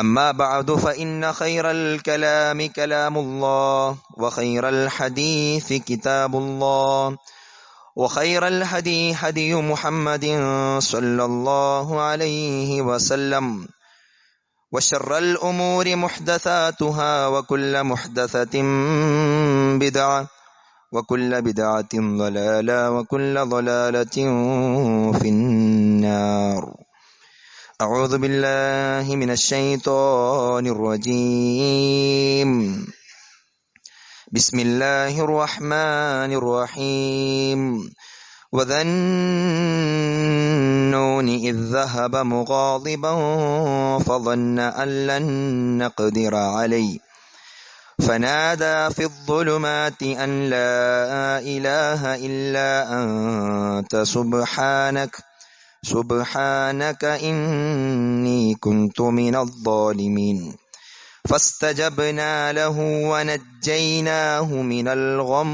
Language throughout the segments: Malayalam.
أما بعد فإن خير الكلام كلام الله وخير الحديث كتاب الله وخير الهدي هدي محمد صلى الله عليه وسلم وشر الأمور محدثاتها وكل محدثة بدعة وكل بدعة ضلالة وكل ضلالة في النار. أعوذ بالله من الشيطان الرجيم. بسم الله الرحمن الرحيم. وذا النون إذ ذهب مغاضبا فظن أن لن نقدر عليه. فنادى في الظلمات أن لا إله إلا أنت سبحانك. سبحانك إني كنت من الظالمين فاستجبنا له ونجيناه من الغم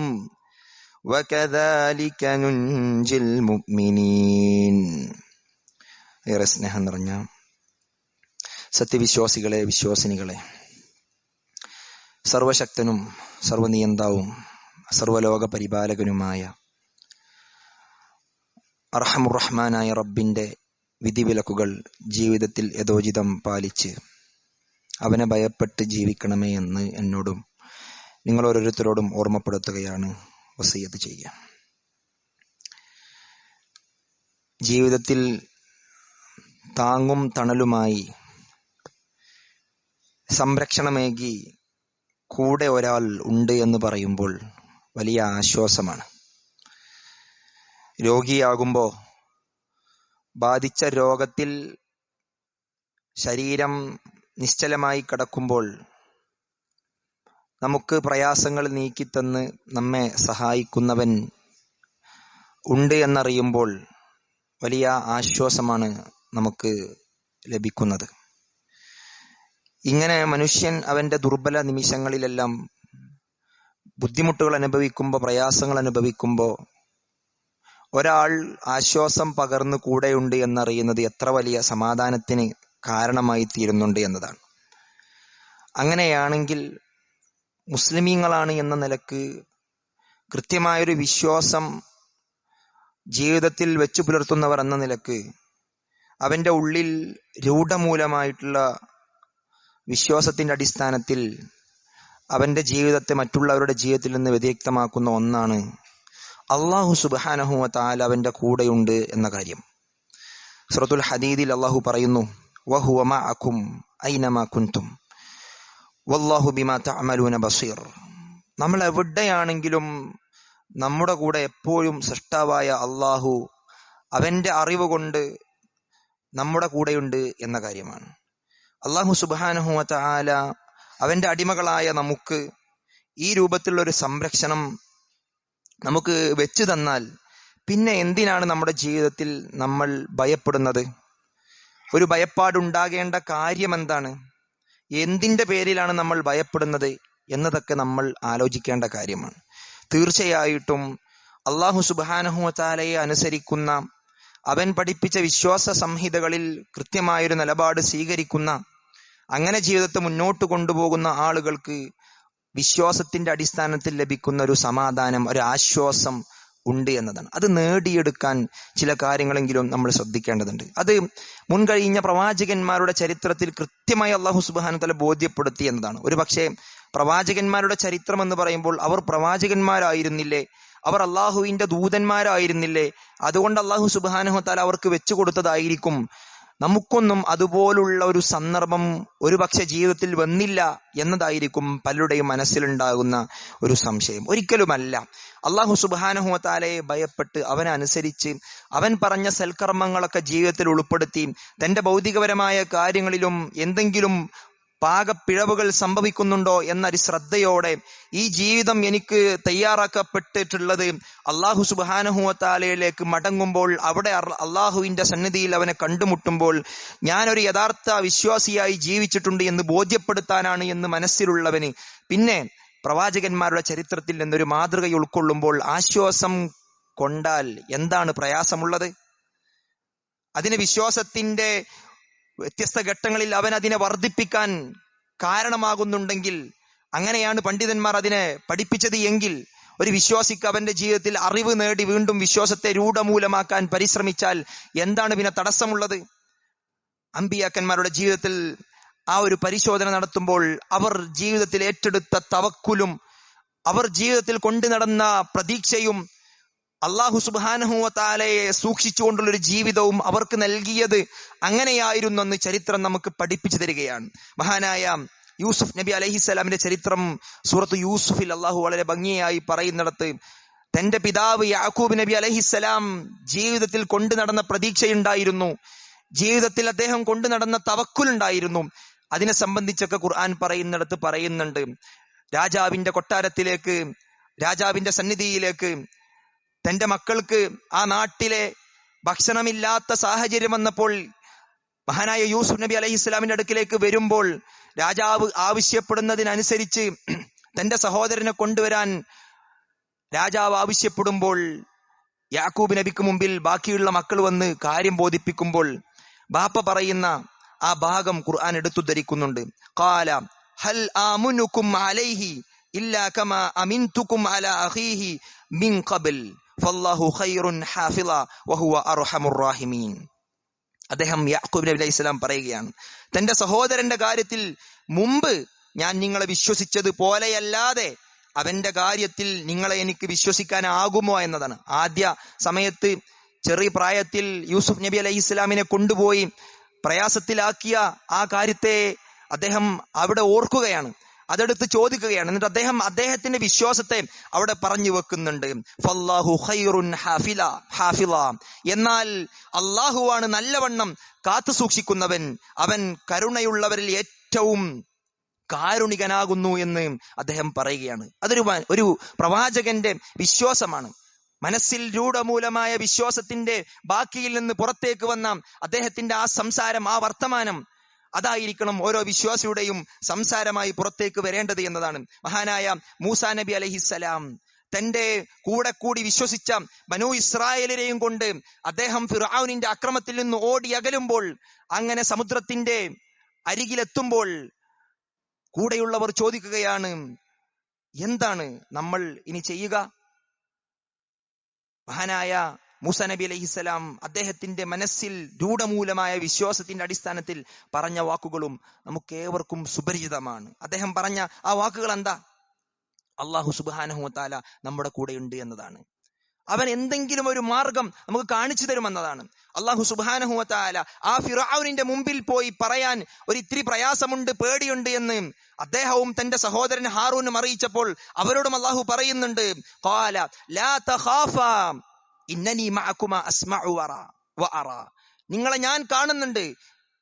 وكذلك ننجي المؤمنين ഏറെ സ്നേഹം നിറഞ്ഞ സത്യവിശ്വാസികളെ വിശ്വാസിനികളെ സർവശക്തനും സർവനിയന്താവും സർവലോക പരിപാലകനുമായ അർഹമുറഹ്മാനായ റബ്ബിന്റെ വിധിവിലക്കുകൾ ജീവിതത്തിൽ യഥോചിതം പാലിച്ച് അവനെ ഭയപ്പെട്ട് ജീവിക്കണമേ എന്ന് എന്നോടും നിങ്ങൾ ഓരോരുത്തരോടും ഓർമ്മപ്പെടുത്തുകയാണ് വസീയത്ത് ചെയ്യുക ജീവിതത്തിൽ താങ്ങും തണലുമായി സംരക്ഷണമേകി കൂടെ ഒരാൾ ഉണ്ട് എന്ന് പറയുമ്പോൾ വലിയ ആശ്വാസമാണ്. രോഗിയാകുമ്പോൾ ബാധിച്ച രോഗത്തിൽ ശരീരം നിശ്ചലമായി കിടക്കുമ്പോൾ നമുക്ക് പ്രയാസങ്ങൾ നീക്കിത്തന്ന് നമ്മെ സഹായിക്കുന്നവൻ ഉണ്ട് എന്നറിയുമ്പോൾ വലിയ ആശ്വാസമാണ് നമുക്ക് ലഭിക്കുന്നത്. ഇങ്ങനെ മനുഷ്യൻ അവന്റെ ദുർബല നിമിഷങ്ങളിലെല്ലാം ബുദ്ധിമുട്ടുകൾ അനുഭവിക്കുമ്പോൾ പ്രയാസങ്ങൾ അനുഭവിക്കുമ്പോൾ ഒരാൾ ആശ്വാസം പകർന്നു കൂടെയുണ്ട് എന്നറിയുന്നത് എത്ര വലിയ സമാധാനത്തിന് കാരണമായി തീരുന്നുണ്ട് എന്നതാണ്. അങ്ങനെയാണെങ്കിൽ മുസ്ലിമീങ്ങളാണ് എന്ന നിലയ്ക്ക് കൃത്യമായൊരു വിശ്വാസം ജീവിതത്തിൽ വെച്ചു പുലർത്തുന്നവർ എന്ന നിലയ്ക്ക് അവന്റെ ഉള്ളിൽ രൂഢമൂലമായിട്ടുള്ള വിശ്വാസത്തിന്റെ അടിസ്ഥാനത്തിൽ അവന്റെ ജീവിതത്തെ മറ്റുള്ളവരുടെ ജീവിതത്തിൽ നിന്ന് വ്യതിരിക്തമാക്കുന്ന ഒന്നാണ് അള്ളാഹു സുബാനഹുവ അവന്റെ കൂടെയുണ്ട് എന്ന കാര്യം. സുറത്തുൽ ഹദീദിൽ അള്ളാഹു പറയുന്നു വഹുവമ മഅക്കും ഐനമ കുന്തും. വല്ലാഹു ബിമാ തഅമലൂന ബസീർ. നമ്മൾ എവിടെയാണെങ്കിലും നമ്മുടെ കൂടെ എപ്പോഴും സൃഷ്ടാവായ അള്ളാഹു അവന്റെ അറിവ് കൊണ്ട് നമ്മുടെ കൂടെയുണ്ട് എന്ന കാര്യമാണ്. അള്ളാഹു സുബാനഹുവത്ത താല അവന്റെ അടിമകളായ നമുക്ക് ഈ രൂപത്തിലുള്ള ഒരു സംരക്ഷണം നമുക്ക് വെച്ചു തന്നാൽ പിന്നെ എന്തിനാണ് നമ്മുടെ ജീവിതത്തിൽ നമ്മൾ ഭയപ്പെടുന്നത്? ഒരു ഭയപ്പാടുണ്ടാകേണ്ട കാര്യം എന്താണ്? എന്തിന്റെ പേരിലാണ് നമ്മൾ ഭയപ്പെടുന്നത് എന്നതൊക്കെ നമ്മൾ ആലോചിക്കേണ്ട കാര്യമാണ്. തീർച്ചയായിട്ടും അള്ളാഹു സുബാനഹുവത്താലയെ അനുസരിക്കുന്ന അവൻ പഠിപ്പിച്ച വിശ്വാസ സംഹിതകളിൽ കൃത്യമായൊരു നിലപാട് സ്വീകരിക്കുന്ന അങ്ങനെ ജീവിതത്തെ മുന്നോട്ട് കൊണ്ടുപോകുന്ന ആളുകൾക്ക് വിശ്വാസത്തിന്റെ അടിസ്ഥാനത്തിൽ ലഭിക്കുന്ന ഒരു സമാധാനം ഒരു ആശ്വാസം ഉണ്ട് എന്നതാണ്. അത് നേടിയെടുക്കാൻ ചില കാര്യങ്ങളെങ്കിലും നമ്മൾ ശ്രദ്ധിക്കേണ്ടതുണ്ട്. അത് മുൻകഴിഞ്ഞ പ്രവാചകന്മാരുടെ ചരിത്രത്തിൽ കൃത്യമായി അള്ളാഹു സുബാന തല ബോധ്യപ്പെടുത്തി എന്നതാണ്. ഒരു പക്ഷേ പ്രവാചകന്മാരുടെ ചരിത്രം എന്ന് പറയുമ്പോൾ അവർ പ്രവാചകന്മാരായിരുന്നില്ലേ? അവർ അള്ളാഹുവിന്റെ ദൂതന്മാരായിരുന്നില്ലേ? അതുകൊണ്ട് അള്ളാഹു സുബാനഹു താല അവർക്ക് വെച്ചു കൊടുത്തതായിരിക്കും. നമുക്കൊന്നും അതുപോലുള്ള ഒരു സന്ദർഭം ഒരുപക്ഷെ ജീവിതത്തിൽ വന്നില്ല എന്നതായിരിക്കും പലരുടെയും മനസ്സിലുണ്ടാകുന്ന ഒരു സംശയം. ഒരിക്കലുമല്ല. അള്ളാഹു സുബാനഹുവത്താലയെ ഭയപ്പെട്ട് അവനെ അനുസരിച്ച് അവൻ പറഞ്ഞ സൽക്കർമ്മങ്ങളൊക്കെ ജീവിതത്തിൽ ഉൾപ്പെടുത്തി തന്റെ ഭൗതികപരമായ കാര്യങ്ങളിലും എന്തെങ്കിലും പാകപ്പിഴവുകൾ സംഭവിക്കുന്നുണ്ടോ എന്നൊരു ശ്രദ്ധയോടെ ഈ ജീവിതം എനിക്ക് തയ്യാറാക്കപ്പെട്ടിട്ടുള്ളത് അള്ളാഹു സുബാനഹുവത്താലയിലേക്ക് മടങ്ങുമ്പോൾ അവിടെ അള്ളാഹുവിന്റെ സന്നിധിയിൽ അവനെ കണ്ടുമുട്ടുമ്പോൾ ഞാനൊരു യഥാർത്ഥ വിശ്വാസിയായി ജീവിച്ചിട്ടുണ്ട് എന്ന് ബോധ്യപ്പെടുത്താനാണ് എന്ന് മനസ്സിലുള്ളവന്. പിന്നെ പ്രവാചകന്മാരുടെ ചരിത്രത്തിൽ നിന്നൊരു മാതൃക ഉൾക്കൊള്ളുമ്പോൾ ആശ്വാസം കൊണ്ടാൽ എന്താണ് പ്രയാസമുള്ളത്? അതിന് വിശ്വാസത്തിന്റെ വ്യത്യസ്ത ഘട്ടങ്ങളിൽ അവൻ അതിനെ വർദ്ധിപ്പിക്കാൻ കാരണമാകുന്നുണ്ടെങ്കിൽ അങ്ങനെയാണ് പണ്ഡിതന്മാർ അതിനെ പഠിപ്പിച്ചത് എങ്കിൽ ഒരു വിശ്വാസിക്ക് അവന്റെ ജീവിതത്തിൽ അറിവ് നേടി വീണ്ടും വിശ്വാസത്തെ രൂഢമൂലമാക്കാൻ പരിശ്രമിച്ചാൽ എന്താണ് പിന്നെ തടസ്സമുള്ളത്? അമ്പിയാക്കന്മാരുടെ ജീവിതത്തിൽ ആ ഒരു പരിശോധന നടത്തുമ്പോൾ അവർ ജീവിതത്തിൽ ഏറ്റെടുത്ത തവക്കുലും അവർ ജീവിതത്തിൽ കൊണ്ടു നടന്ന പ്രതീക്ഷയും അള്ളാഹു സുബാനഹുവത്താലയെ സൂക്ഷിച്ചുകൊണ്ടുള്ള ഒരു ജീവിതവും അവർക്ക് നൽകിയത് അങ്ങനെയായിരുന്നെന്ന് ചരിത്രം നമുക്ക് പഠിപ്പിച്ചു തരികയാണ്. മഹാനായ യൂസുഫ് നബി അലഹിസ്സലാമിന്റെ ചരിത്രം സൂറത്ത് യൂസുഫിൽ അള്ളാഹു വളരെ ഭംഗിയായി പറയുന്നിടത്ത് തന്റെ പിതാവ് യാക്കൂബ് നബി അലഹിസ്സലാം ജീവിതത്തിൽ കൊണ്ടു നടന്ന പ്രതീക്ഷയുണ്ടായിരുന്നു. ജീവിതത്തിൽ അദ്ദേഹം കൊണ്ടു നടന്ന തവക്കുലുണ്ടായിരുന്നു. അതിനെ സംബന്ധിച്ചൊക്കെ ഖുർആൻ പറയുന്നിടത്ത് പറയുന്നുണ്ട്. രാജാവിന്റെ കൊട്ടാരത്തിലേക്ക് രാജാവിന്റെ സന്നിധിയിലേക്ക് തന്റെ മക്കൾക്ക് ആ നാട്ടിലെ ഭക്ഷണമില്ലാത്ത സാഹചര്യം വന്നപ്പോൾ മഹാനായ യൂസുഫ് നബി അലൈഹി ഇസ്ലാമിന്റെ അടുക്കിലേക്ക് വരുമ്പോൾ രാജാവ് ആവശ്യപ്പെടുന്നതിനനുസരിച്ച് തന്റെ സഹോദരനെ കൊണ്ടുവരാൻ രാജാവ് ആവശ്യപ്പെടുമ്പോൾ യാക്കൂബ് നബിക്ക് മുമ്പിൽ ബാക്കിയുള്ള മക്കൾ വന്ന് കാര്യം ബോധിപ്പിക്കുമ്പോൾ ബാപ്പ പറയുന്ന ആ ഭാഗം ഖുർആൻ എടുത്തു ധരിക്കുന്നുണ്ട് കാല ഹൽ ആമുനുക്കും അലൈഹി ഇല്ലാ കമാ അമിൻതുക്കും അല അഖീഹി മിൻ ഖബൽ. ഫല്ലാഹു ഖൈറുൻ ഹാഫിള വഹുവ അർഹമുർ റാഹിമീൻ. അദ്ദേഹം യാക്കൂബ് നബി അലൈഹി സ്വലാം പറയുകയാണ് തന്റെ സഹോദരന്റെ കാര്യത്തിൽ മുമ്പ് ഞാൻ നിങ്ങളെ വിശ്വസിച്ചത് പോലെയല്ലാതെ അവന്റെ കാര്യത്തിൽ നിങ്ങളെ എനിക്ക് വിശ്വസിക്കാനാകുമോ എന്നതാണ്. ആദ്യ സമയത്ത് ചെറിയ പ്രായത്തിൽ യൂസുഫ് നബി അലൈഹി ഇസ്ലാമിനെ കൊണ്ടുപോയി പ്രയാസത്തിലാക്കിയ ആ കാര്യത്തെ അദ്ദേഹം അവിടെ ഓർക്കുകയാണ്. അതെടുത്ത് ചോദിക്കുകയാണ്. എന്നിട്ട് അദ്ദേഹം അദ്ദേഹത്തിന്റെ വിശ്വാസത്തെ അവിടെ പറഞ്ഞു വെക്കുന്നുണ്ട്. ഫല്ലാഹു ഖൈറുൻ ഹാഫില ഹാഫില എന്നാൽ അള്ളാഹുവാണ് നല്ലവണ്ണം കാത്തു സൂക്ഷിക്കുന്നവൻ. അവൻ കരുണയുള്ളവരിൽ ഏറ്റവും കാരുണികനാകുന്നു എന്ന് അദ്ദേഹം പറയുകയാണ്. അതൊരു ഒരു പ്രവാചകന്റെ വിശ്വാസമാണ്. മനസ്സിൽ രൂഢമൂലമായ വിശ്വാസത്തിന്റെ ബാക്കിയിൽ നിന്ന് പുറത്തേക്ക് വന്ന അദ്ദേഹത്തിന്റെ ആ സംസാരം ആ വർത്തമാനം അതായിരിക്കണം ഓരോ വിശ്വാസിയുടെയും സംസാരമായി പുറത്തേക്ക് വരേണ്ടത് എന്നതാണ്. മഹാനായ മൂസാ നബി അലഹിസലാം തന്റെ കൂടെ കൂടി വിശ്വസിച്ച മനു ഇസ്രായേലരെയും കൊണ്ട് അദ്ദേഹം ഫിറാവുനിന്റെ അക്രമത്തിൽ നിന്ന് ഓടി അകലുമ്പോൾ അങ്ങനെ സമുദ്രത്തിന്റെ അരികിലെത്തുമ്പോൾ കൂടെയുള്ളവർ ചോദിക്കുകയാണ് എന്താണ് നമ്മൾ ഇനി ചെയ്യുക? മഹാനായ മൂസ നബി അലൈഹിസ്സലാം അദ്ദേഹത്തിന്റെ മനസ്സിൽ രൂഢമൂലമായ വിശ്വാസത്തിന്റെ അടിസ്ഥാനത്തിൽ പറഞ്ഞ വാക്കുകളും നമുക്ക് ഏവർക്കും സുപരിചിതമാണ്. അദ്ദേഹം പറഞ്ഞ ആ വാക്കുകൾ എന്താ അള്ളാഹു സുബാനഹുത്താല നമ്മുടെ കൂടെ ഉണ്ട് എന്നതാണ്. അവൻ എന്തെങ്കിലും ഒരു മാർഗം നമുക്ക് കാണിച്ചു തരുമെന്നതാണ്. അള്ളാഹു സുബാനഹുവത്താല ആ ഫിറാവുനിന്റെ മുമ്പിൽ പോയി പറയാൻ ഒരു ഇത്തിരി പ്രയാസമുണ്ട് പേടിയുണ്ട് എന്ന് അദ്ദേഹവും തന്റെ സഹോദരൻ ഹാറൂനും അറിയിച്ചപ്പോൾ അവരോടും അള്ളാഹു പറയുന്നുണ്ട് "ഖാല ലാ തഖാഫാ ഇന്നനി മഅകുമ അസ്മഉ വറ വഅറ." നിങ്ങളെ ഞാൻ കാണുന്നുണ്ട്.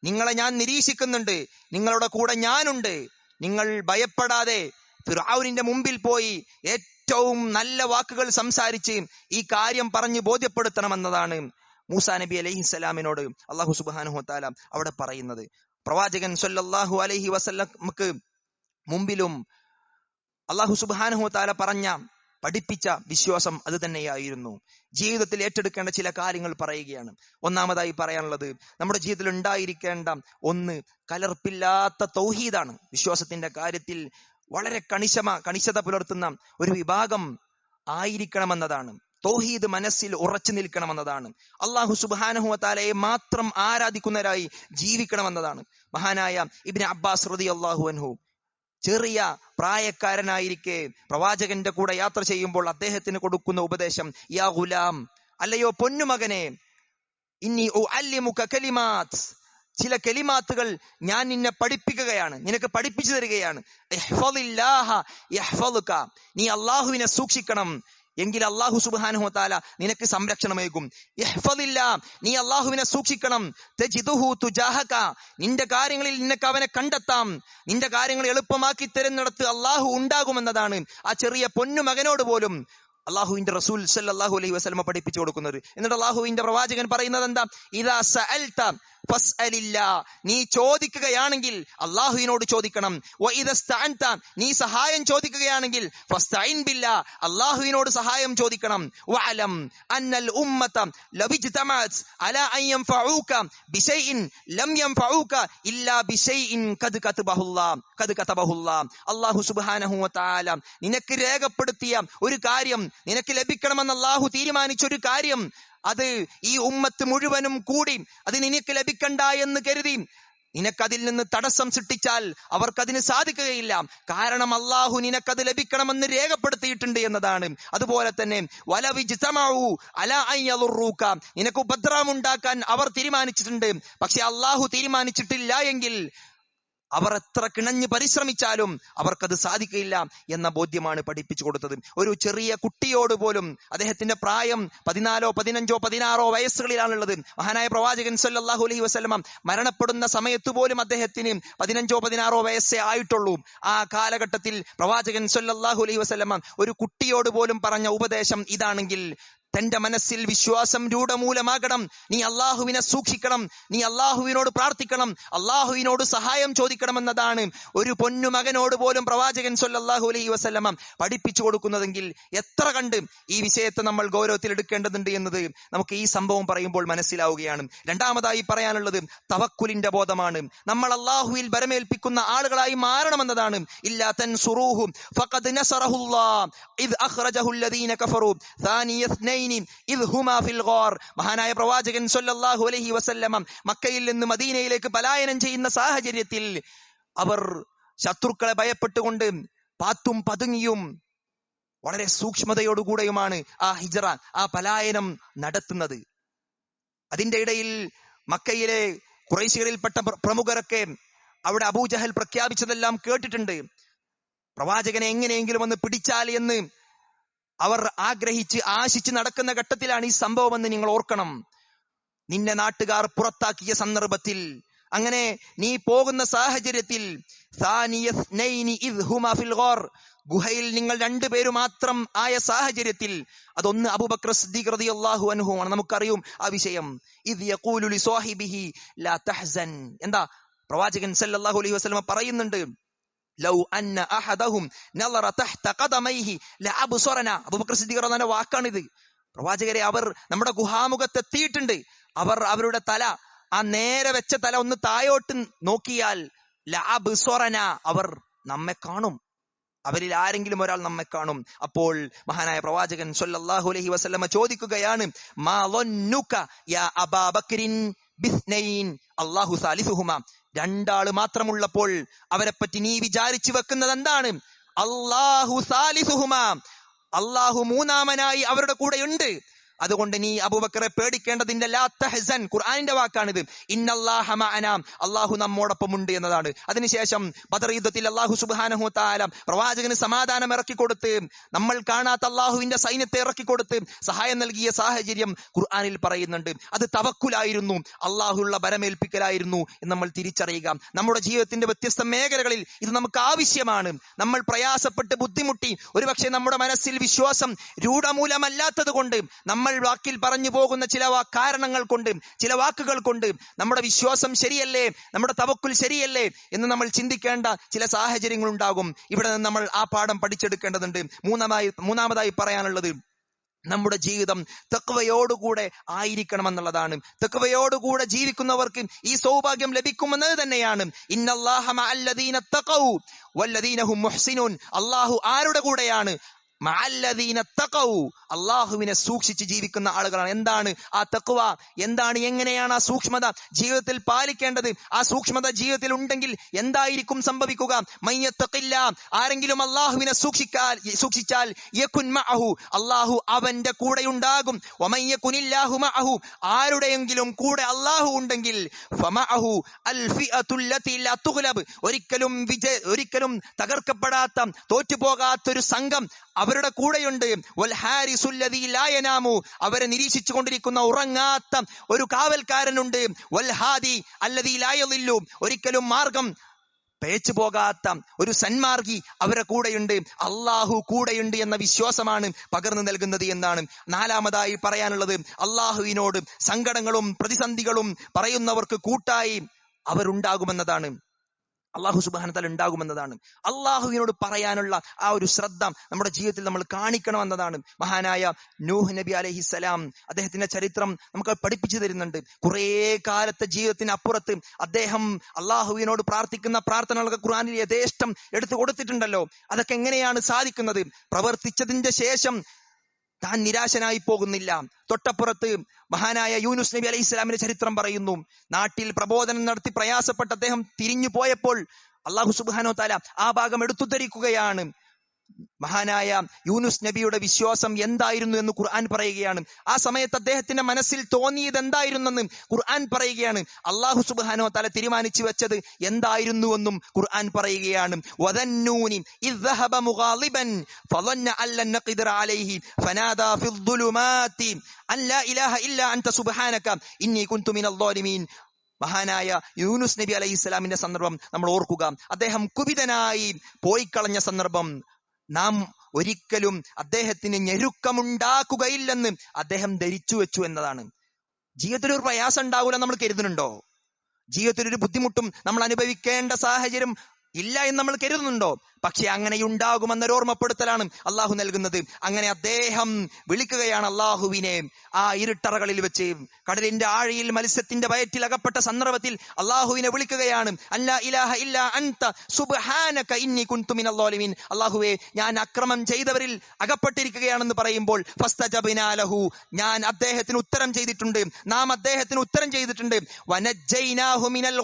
നിങ്ങളെ ഞാൻ നിരീക്ഷിക്കുന്നുണ്ട്. നിങ്ങളുടെ കൂടെ ഞാനുണ്ട്. നിങ്ങൾ ഭയപ്പെടാതെ ഫിറാവുനിന്റെ മുമ്പിൽ പോയി ഏറ്റവും നല്ല വാക്കുകൾ സംസാരിച്ച് ഈ കാര്യം പറഞ്ഞ് ബോധ്യപ്പെടുത്തണമെന്നതാണ് മൂസാ നബി അലൈഹിസ്സലാമിനോട് അള്ളാഹു സുബാനുഹു താല അവിടെ പറയുന്നത്. പ്രവാചകൻ സൊല്ലാഹു അലൈഹി വസല്ലമക്ക് മുമ്പിലും അള്ളാഹു സുബാനുഹു താല പറഞ്ഞ പഠിപ്പിച്ച വിശ്വാസം അത് തന്നെയായിരുന്നു. ജീവിതത്തിൽ ഏറ്റെടുക്കേണ്ട ചില കാര്യങ്ങൾ പറയുകയാണ്. ഒന്നാമതായി പറയാനുള്ളത് നമ്മുടെ ജീവിതത്തിൽ ഉണ്ടായിരിക്കേണ്ട ഒന്ന് കലർപ്പില്ലാത്ത തൗഹീദാണ്. വിശ്വാസത്തിന്റെ കാര്യത്തിൽ വളരെ കണിശമ കണിശത പുലർത്തുന്ന ഒരു വിഭാഗം ആയിരിക്കണമെന്നതാണ്. തൗഹീദ് മനസ്സിൽ ഉറച്ചു നിൽക്കണമെന്നതാണ്. അള്ളാഹു സുബാനഹു താലയെ മാത്രം ആരാധിക്കുന്നവരായി ജീവിക്കണമെന്നതാണ്. മഹാനായ ഇബിന് അബ്ബാസ് റതി അള്ളാഹു അൻഹു ചെറിയ പ്രായക്കാരനായിരിക്കെ പ്രവാചകന്റെ കൂടെ യാത്ര ചെയ്യുമ്പോൾ അദ്ദേഹത്തിന് കൊടുക്കുന്ന ഉപദേശം യാ ഗുലാം അല്ലയോ പൊന്നുമകനെ ഉഅല്ലിമുക കലിമാത്. ചില കലിമാത്തുകൾ ഞാൻ നിന്നെ പഠിപ്പിക്കുകയാണ് നിനക്ക് പഠിപ്പിച്ചു തരികയാണ്. നീ അള്ളാഹുവിനെ സൂക്ഷിക്കണം. എങ്കിൽ അള്ളാഹു സുബ്ഹാനഹു താല നിനക്ക് സംരക്ഷണമേകും. ഇഹ്ഫദില്ല നീ അള്ളാഹുവിനെ സൂക്ഷിക്കണം. തുജാഹക നിന്റെ കാര്യങ്ങളിൽ നിനക്ക് അവനെ കണ്ടെത്താം. നിന്റെ കാര്യങ്ങൾ എളുപ്പമാക്കി തരുന്നിടത്ത് അള്ളാഹു ഉണ്ടാകുമെന്നതാണ് ആ ചെറിയ പൊന്നു മകനോട് പോലും അള്ളാഹുവിന്റെ റസൂൽ സല്ലല്ലാഹു അലൈഹി വസ്ലമ പഠിപ്പിച്ചു കൊടുക്കുന്നത്. എന്നിട്ട് അള്ളാഹുവിന്റെ പ്രവാചകൻ പറയുന്നത് എന്താ? ഇതാ സഅൽത നീ ചോദിക്കുകയാണെങ്കിൽ അള്ളാഹുവിനോട് ചോദിക്കണം. നീ സഹായം ചോദിക്കുകയാണെങ്കിൽ അള്ളാഹുവിനോട് സഹായം ചോദിക്കണം. വഅലം അന്നൽ ഉമ്മത അലാ ബിശൈഇൻ ലം യൻഫഊക ഇല്ലാ ബിശൈഇൻ അല്ലാഹു സുബ്ഹാനഹു നിനക്ക് രേഖപ്പെടുത്തിയ ഒരു കാര്യം നിനക്ക് ലഭിക്കണമെന്ന് അള്ളാഹു തീരുമാനിച്ച ഒരു കാര്യം അത് ഈ ഉമ്മത്ത് മുഴുവനും കൂടി അത് നിനക്ക് ലഭിക്കണ്ട എന്ന് കരുതി. നിനക്കതിൽ നിന്ന് തടസ്സം സൃഷ്ടിച്ചാൽ അവർക്കതിന് സാധിക്കുകയില്ല. കാരണം അള്ളാഹു നിനക്കത് ലഭിക്കണമെന്ന് രേഖപ്പെടുത്തിയിട്ടുണ്ട് എന്നതാണ്. അതുപോലെ തന്നെ യളുറൂക നിനക്ക് ഉപദ്രവം ഉണ്ടാക്കാൻ അവർ തീരുമാനിച്ചിട്ടുണ്ട്. പക്ഷെ അള്ളാഹു തീരുമാനിച്ചിട്ടില്ല എങ്കിൽ അവർ എത്ര കിണഞ്ഞ് പരിശ്രമിച്ചാലും അവർക്കത് സാധിക്കില്ല എന്ന ബോധ്യമാണ് പഠിപ്പിച്ചു കൊടുത്തത്. ഒരു ചെറിയ കുട്ടിയോട് പോലും അദ്ദേഹത്തിന്റെ പ്രായം പതിനാലോ പതിനഞ്ചോ പതിനാറോ വയസ്സുകളിലാണുള്ളത്. മഹാനായ പ്രവാചകൻ സല്ലാഹു അലൈഹി വസ്ലമ മരണപ്പെടുന്ന സമയത്ത് പോലും അദ്ദേഹത്തിന് പതിനഞ്ചോ പതിനാറോ വയസ്സേ ആയിട്ടുള്ളൂ. ആ കാലഘട്ടത്തിൽ പ്രവാചകൻ സല്ലാഹു അലൈഹി വസ്ലമ ഒരു കുട്ടിയോട് പോലും പറഞ്ഞ ഉപദേശം ഇതാണെങ്കിൽ തന്റെ മനസ്സിൽ വിശ്വാസം രൂഢമൂലമാകണം. നീ അള്ളാഹുവിനെ സൂക്ഷിക്കണം. നീ അള്ളാഹുവിനോട് പ്രാർത്ഥിക്കണം. അള്ളാഹുവിനോട് സഹായം ചോദിക്കണമെന്നതാണ് ഒരു പൊന്നു മകനോട് പോലും പ്രവാചകൻ സൊല്ലാഹു അലൈഹി വസ്ലമ പഠിപ്പിച്ചു കൊടുക്കുന്നതെങ്കിൽ എത്ര കണ്ട് ഈ വിഷയത്തെ നമ്മൾ ഗൗരവത്തിൽ എടുക്കേണ്ടതുണ്ട് എന്നത് നമുക്ക് ഈ സംഭവം പറയുമ്പോൾ മനസ്സിലാവുകയാണ്. രണ്ടാമതായി പറയാനുള്ളത് തവക്കുലിന്റെ ബോധമാണ്. നമ്മൾ അള്ളാഹുവിൽ ബരമേൽപ്പിക്കുന്ന ആളുകളായി മാറണമെന്നതാണ്. ഇല്ലാ തൻ സുറൂഹും ഫഖദ് ഇദ് ഫിൽ മഹാനായ പ്രവാചകൻ സൊല്ലാഹു അലഹി വസല്ലമം മക്കയിൽ നിന്ന് മദീനയിലേക്ക് പലായനം ചെയ്യുന്ന സാഹചര്യത്തിൽ അവർ ശത്രുക്കളെ ഭയപ്പെട്ടുകൊണ്ട് പാത്തും പതുങ്ങിയും വളരെ സൂക്ഷ്മതയോടുകൂടെയുമാണ് ആ ഹിജറ ആ പലായനം നടത്തുന്നത്. അതിന്റെ ഇടയിൽ മക്കയിലെ കുറേശികളിൽപ്പെട്ട പ്രമുഖരൊക്കെ അവിടെ അബൂജഹൽ പ്രഖ്യാപിച്ചതെല്ലാം കേട്ടിട്ടുണ്ട്. പ്രവാചകനെ എങ്ങനെയെങ്കിലും ഒന്ന് പിടിച്ചാൽ എന്ന് അവർ ആഗ്രഹിച്ച് ആശിച്ച് നടക്കുന്ന ഘട്ടത്തിലാണ് ഈ സംഭവമെന്ന് നിങ്ങൾ ഓർക്കണം. നിന്നെ നാട്ടുകാർ പുറത്താക്കിയ സന്ദർഭത്തിൽ അങ്ങനെ നീ പോകുന്ന സാഹചര്യത്തിൽ ഗുഹയിൽ നിങ്ങൾ രണ്ടുപേരു മാത്രം ആയ സാഹചര്യത്തിൽ അതൊന്ന് അബുബക്ര സിദ്ദീഖ് റളിയല്ലാഹു അൻഹു ആണ് നമുക്കറിയും ആ വിഷയം. ഇത് യഖൂലു ലാ തഹസൻ. എന്താ? പ്രവാചകൻ സല്ലല്ലാഹു അലൈഹി വസല്ലം പറയുന്നുണ്ട് ലൗ അന്ന അഹദഹും നളറ തഹ്ത ഖദമൈഹി ലഅബ്സറന. അബൂബക്കർ സിദ്ദീഖ് റളിയല്ലാഹു വാക്കാണിത്. പ്രവാചകരെ അവർ നമ്മുടെ ഗുഹാമുഖത്ത് എത്തിയിട്ടുണ്ട്. അവർ അവരുടെ തല ആ നേരെ വെച്ച തല ഒന്ന് തായോട്ട് നോക്കിയാൽ ലഅബ്സറന അവർ നമ്മെ കാണും. അവരിൽ ആരെങ്കിലും ഒരാൾ നമ്മെ കാണും. അപ്പോൾ മഹാനായ പ്രവാചകൻ സല്ലല്ലാഹു അലൈഹി വസല്ലമ ചോദിക്കുകയാണ് മാ യാ ബിസ്നൈൻ? അല്ലാഹു സാലിസുഹുമ. രണ്ടാൾ മാത്രമുള്ളപ്പോൾ അവരെ പറ്റി നീ വിചാരിച്ചു വെക്കുന്നത് എന്താണ് അള്ളാഹു സാലിസുഹുമാ. അള്ളാഹു മൂന്നാമനായി അവരുടെ കൂടെയുണ്ട്. അതുകൊണ്ട് നീ അബൂബക്കറെ പേടിക്കേണ്ടതിന്റെ ലാത്തഹസൻ ഖുർആാനിന്റെ വാക്കാണിത്. ഇന്നല്ലാഹ മഅന അള്ളാഹു നമ്മോടൊപ്പം ഉണ്ട് എന്നതാണ്. അതിനുശേഷം ബദർ യുദ്ധത്തിൽ അള്ളാഹു സുബാനഹു തആല പ്രവാചകന് സമാധാനം ഇറക്കി കൊടുത്ത് നമ്മൾ കാണാത്ത അള്ളാഹുവിന്റെ സൈന്യത്തെ ഇറക്കി കൊടുത്ത് സഹായം നൽകിയ സാഹചര്യം ഖുർആാനിൽ പറയുന്നുണ്ട്. അത് തവക്കുലായിരുന്നു അള്ളാഹുള്ള ബലമേൽപ്പിക്കലായിരുന്നു എന്ന് നമ്മൾ തിരിച്ചറിയുക. നമ്മുടെ ജീവിതത്തിന്റെ വ്യത്യസ്ത മേഖലകളിൽ ഇത് നമുക്ക് ആവശ്യമാണ്. നമ്മൾ പ്രയാസപ്പെട്ട് ബുദ്ധിമുട്ടി ഒരുപക്ഷെ നമ്മുടെ മനസ്സിൽ വിശ്വാസം രൂഢമൂലമല്ലാത്തത് കൊണ്ട് നമ്മൾ വാക്കിൽ പറഞ്ഞു പോകുന്ന ചില കാരണങ്ങൾ കൊണ്ട് ചില വാക്കുകൾ കൊണ്ട് നമ്മുടെ വിശ്വാസം ശരിയല്ലേ? നമ്മുടെ തവക്കുൽ ശരിയല്ലേ? എന്ന് നമ്മൾ ചിന്തിക്കേണ്ട ചില സാഹചര്യങ്ങൾ ഉണ്ടാകും. ഇവിടെ നിന്ന് നമ്മൾ ആ പാഠം പഠിച്ചെടുക്കേണ്ടതുണ്ട്. മൂന്നാമതായി മൂന്നാമതായി പറയാനുള്ളത് നമ്മുടെ ജീവിതം തെക്കുവയോടുകൂടെ ആയിരിക്കണമെന്നുള്ളതാണ്. തെക്കുവയോടുകൂടെ ജീവിക്കുന്നവർക്ക് ഈ സൗഭാഗ്യം ലഭിക്കുമെന്നത് തന്നെയാണ്. ഇന്നല്ലാഹ ആരുടെ കൂടെയാണ്? അള്ളാഹുവിനെ സൂക്ഷിച്ച് ജീവിക്കുന്ന ആളുകളാണ്. എന്താണ് ആ തക്കുവ എന്താണ് എങ്ങനെയാണ് ആ സൂക്ഷ്മത ജീവിതത്തിൽ പാലിക്കേണ്ടത്? ആ സൂക്ഷ്മത ജീവിതത്തിൽ ഉണ്ടെങ്കിൽ എന്തായിരിക്കും സംഭവിക്കുക? മയ്യത്തക്കില്ല ആരെങ്കിലും അള്ളാഹുവിനെ സൂക്ഷിക്കാൽ സൂക്ഷിച്ചാൽ യകുൻ മഅഹു. അള്ളാഹു അവന്റെ കൂടെ ഉണ്ടാകും വമയ്യകുനില്ലാഹു മഅഹു. ആരുടെയെങ്കിലും കൂടെ അള്ളാഹു ഉണ്ടെങ്കിൽ ഫമഅഹു ഒരിക്കലും വിജയ ഒരിക്കലും തകർക്കപ്പെടാത്ത തോറ്റുപോകാത്തൊരു സംഘം അവരുടെ കൂടെയുണ്ട്. അവരെ നിരീക്ഷിച്ചു കൊണ്ടിരിക്കുന്ന ഉറങ്ങാത്ത ഒരു കാവൽക്കാരനുണ്ട്. വൽഹാദി യളില്ലു ഒരിക്കലും മാർഗം പേച്ചു പോകാത്ത ഒരു സന്മാർഗി അവരെ കൂടെയുണ്ട്. അള്ളാഹു കൂടെയുണ്ട് എന്ന വിശ്വാസമാണ് പകർന്നു നൽകുന്നത് എന്നാണ് നാലാമതായി പറയാനുള്ളത്. അള്ളാഹുവിനോട് സങ്കടങ്ങളും പ്രതിസന്ധികളും പറയുന്നവർക്ക് കൂട്ടായി അവരുണ്ടാകുമെന്നതാണ്. അള്ളാഹു സുബാനത്തൽ ഉണ്ടാകുമെന്നതാണ്. അള്ളാഹുവിനോട് പറയാനുള്ള ആ ഒരു ശ്രദ്ധ നമ്മുടെ ജീവിതത്തിൽ നമ്മൾ കാണിക്കണമെന്നതാണ് മഹാനായ നൂഹ് നബി അലഹിസലാം അദ്ദേഹത്തിന്റെ ചരിത്രം നമുക്ക് പഠിപ്പിച്ചു തരുന്നുണ്ട്. കുറേ കാലത്തെ ജീവിതത്തിന് അപ്പുറത്ത് അദ്ദേഹം അള്ളാഹുവിനോട് പ്രാർത്ഥിക്കുന്ന പ്രാർത്ഥനകളൊക്കെ ഖുറാനിൽ യഥേഷ്ടം എടുത്തു കൊടുത്തിട്ടുണ്ടല്ലോ. അതൊക്കെ എങ്ങനെയാണ് സാധിക്കുന്നത്? പ്രവർത്തിച്ചതിന്റെ ശേഷം താൻ നിരാശനായി പോകുന്നില്ല. തൊട്ടപ്പുറത്ത് മഹാനായ യൂനുസ് നബി അലൈഹി ഇസ്ലാമിന്റെ ചരിത്രം പറയുന്നു. നാട്ടിൽ പ്രബോധനം നടത്തി പ്രയാസപ്പെട്ട അദ്ദേഹം തിരിഞ്ഞു പോയപ്പോൾ അള്ളാഹു സുബാനോ താല ആ ഭാഗം എടുത്തുദ്ധരിക്കുകയാണ്. മഹാനായ യൂനുസ് നബിയുടെ വിശ്വാസം എന്തായിരുന്നു എന്ന് ഖുർആൻ പറയുകയാണ്. ആ സമയത്ത് അദ്ദേഹത്തിന്റെ മനസ്സിൽ തോന്നിയത് എന്തായിരുന്നെന്ന് ഖുർആൻ പറയുകയാണ്. അള്ളാഹു സുബാനോ തല തീരുമാനിച്ചു വെച്ചത് എന്തായിരുന്നുവെന്നും ഖുർആൻ പറയുകയാണ്. മഹാനായ യൂനുസ് നബി അലൈഹി സ്വലാമിന്റെ സന്ദർഭം നമ്മൾ ഓർക്കുക. അദ്ദേഹം കുപിതനായി പോയിക്കളഞ്ഞ സന്ദർഭം. നാം ഒരിക്കലും അദ്ദേഹത്തിന് ഞെരുക്കമുണ്ടാക്കുകയില്ലെന്ന് അദ്ദേഹം ധരിച്ചു വെച്ചു എന്നതാണ്. ജീവിതത്തിൽ ഒരു പ്രയാസം ഉണ്ടാവില്ല നമ്മൾ കരുതുന്നുണ്ടോ? ജീവിതത്തിൽ ഒരു ബുദ്ധിമുട്ടും നമ്മൾ അനുഭവിക്കേണ്ട സാഹചര്യം ഇല്ല എന്ന് നമ്മൾ കരുതുന്നുണ്ടോ? പക്ഷെ അങ്ങനെ ഉണ്ടാകുമെന്നൊരു ഓർമ്മപ്പെടുത്തലാണ് അള്ളാഹു നൽകുന്നത്. അങ്ങനെ അദ്ദേഹം വിളിക്കുകയാണ് അള്ളാഹുവിനെ. ആ ഇരുട്ടറകളിൽ വെച്ച് കടലിന്റെ ആഴയിൽ മത്സ്യത്തിന്റെ വയറ്റിൽ അകപ്പെട്ട സന്ദർഭത്തിൽ അള്ളാഹുവിനെ വിളിക്കുകയാണ്. അല്ലാ ഇലാഹ ഇല്ല അൻത സുബ്ഹാനക ഇന്നി ഞാൻ അക്രമം ചെയ്തവരിൽ അകപ്പെട്ടിരിക്കുകയാണെന്ന് പറയുമ്പോൾ ഫസ്തജബ്നാ ലഹു. ഞാൻ അദ്ദേഹത്തിന് ഉത്തരം ചെയ്തിട്ടുണ്ട്. നാം അദ്ദേഹത്തിന് ഉത്തരം ചെയ്തിട്ടുണ്ട്. വനജൈനാഹു മിനൽ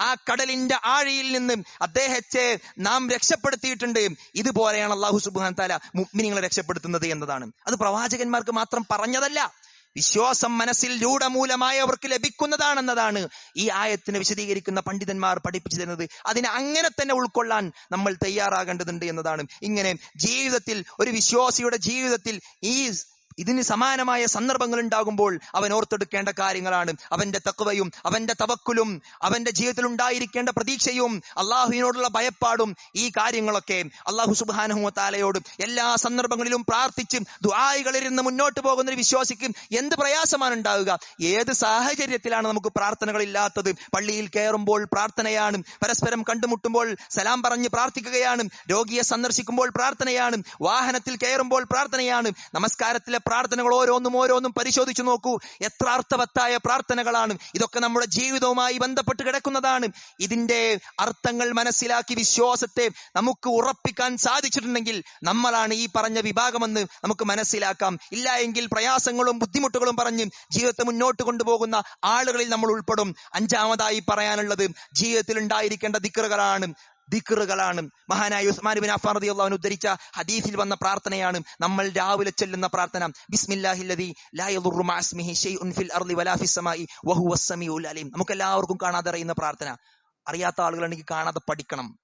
ആ കടലിന്റെ ആഴയിൽ നിന്ന് അദ്ദേഹത്തെ നാം രക്ഷപ്പെടുത്തിയിട്ടുണ്ട്. ഇതുപോലെയാണ് അള്ളാഹു സുബ്ഹാൻ താല മുഗ്മിനിങ്ങളെ രക്ഷപ്പെടുത്തുന്നത് എന്നതാണ്. അത് പ്രവാചകന്മാർക്ക് മാത്രം പറഞ്ഞതല്ല. വിശ്വാസം മനസ്സിൽ രൂഢമൂലമായവർക്ക് ലഭിക്കുന്നതാണെന്നതാണ് ഈ ആയത്തിനെ വിശദീകരിക്കുന്ന പണ്ഡിതന്മാർ പഠിപ്പിച്ചു തരുന്നത് അതിനെ അങ്ങനെ തന്നെ ഉൾക്കൊള്ളാൻ നമ്മൾ തയ്യാറാകേണ്ടതുണ്ട് എന്നതാണ്. ഇങ്ങനെ ജീവിതത്തിൽ ഒരു വിശ്വാസിയുടെ ജീവിതത്തിൽ ഈ ഇതിന് സമാനമായ സന്ദർഭങ്ങൾ ഉണ്ടാകുമ്പോൾ അവൻ ഓർത്തെടുക്കേണ്ട കാര്യങ്ങളാണ്. അവന്റെ തക്കവയും അവന്റെ തവക്കുലും അവന്റെ ജീവിതത്തിൽ ഉണ്ടായിരിക്കേണ്ട പ്രതീക്ഷയും അള്ളാഹുവിനോടുള്ള ഭയപ്പാടും ഈ കാര്യങ്ങളൊക്കെ അള്ളാഹു സുബാനഹു താലയോട് എല്ലാ സന്ദർഭങ്ങളിലും പ്രാർത്ഥിച്ചും ദുആകളിരുന്ന് മുന്നോട്ട് പോകുന്ന വിശ്വാസിക്കും എന്ത് പ്രയാസമാണ് ഉണ്ടാവുക? ഏത് സാഹചര്യത്തിലാണ് നമുക്ക് പ്രാർത്ഥനകളില്ലാത്തത് പള്ളിയിൽ കയറുമ്പോൾ പ്രാർത്ഥനയാണ് പരസ്പരം കണ്ടുമുട്ടുമ്പോൾ സലാം പറഞ്ഞ് പ്രാർത്ഥിക്കുകയാണ് രോഗിയെ സന്ദർശിക്കുമ്പോൾ പ്രാർത്ഥനയാണ് വാഹനത്തിൽ കയറുമ്പോൾ പ്രാർത്ഥനയാണ് നമസ്കാരത്തിലെ പ്രാർത്ഥനകൾ ഓരോന്നും ഓരോന്നും പരിശോധിച്ചു നോക്കൂ. എത്ര അർത്ഥവത്തായ പ്രാർത്ഥനകളാണ്. ഇതൊക്കെ നമ്മുടെ ജീവിതവുമായി ബന്ധപ്പെട്ട് കിടക്കുന്നതാണ്. ഇതിന്റെ അർത്ഥങ്ങൾ മനസ്സിലാക്കി വിശ്വാസത്തെ നമുക്ക് ഉറപ്പിക്കാൻ സാധിച്ചിട്ടുണ്ടെങ്കിൽ നമ്മളാണ് ഈ പറഞ്ഞ വിഭാഗമെന്ന് നമുക്ക് മനസ്സിലാക്കാം. ഇല്ല എങ്കിൽ പ്രയാസങ്ങളും ബുദ്ധിമുട്ടുകളും പറഞ്ഞ് ജീവിതത്തെ മുന്നോട്ട് കൊണ്ടുപോകുന്ന ആളുകളിൽ നമ്മൾ ഉൾപ്പെടും. അഞ്ചാമതായി പറയാനുള്ളത് ജീവിതത്തിൽ ഉണ്ടായിരിക്കേണ്ട ദിക്കറുകളാണ്. ദിക്കറുകളാണ് മഹാനായ ഉസ്മാൻ ബിൻ അഫ്ഫാൻ റളിയല്ലാഹു അൻഹു ഉദ്ധരിച്ച ഹദീസിൽ വന്ന പ്രാർത്ഥനയാണ് നമ്മൾ രാവിലെ ചൊല്ലുന്ന പ്രാർത്ഥന. നമുക്ക് എല്ലാവർക്കും കാണാതെ അറിയുന്ന പ്രാർത്ഥന. അറിയാത്ത ആളുകളുണ്ടെങ്കിൽ കാണാതെ പഠിക്കണം.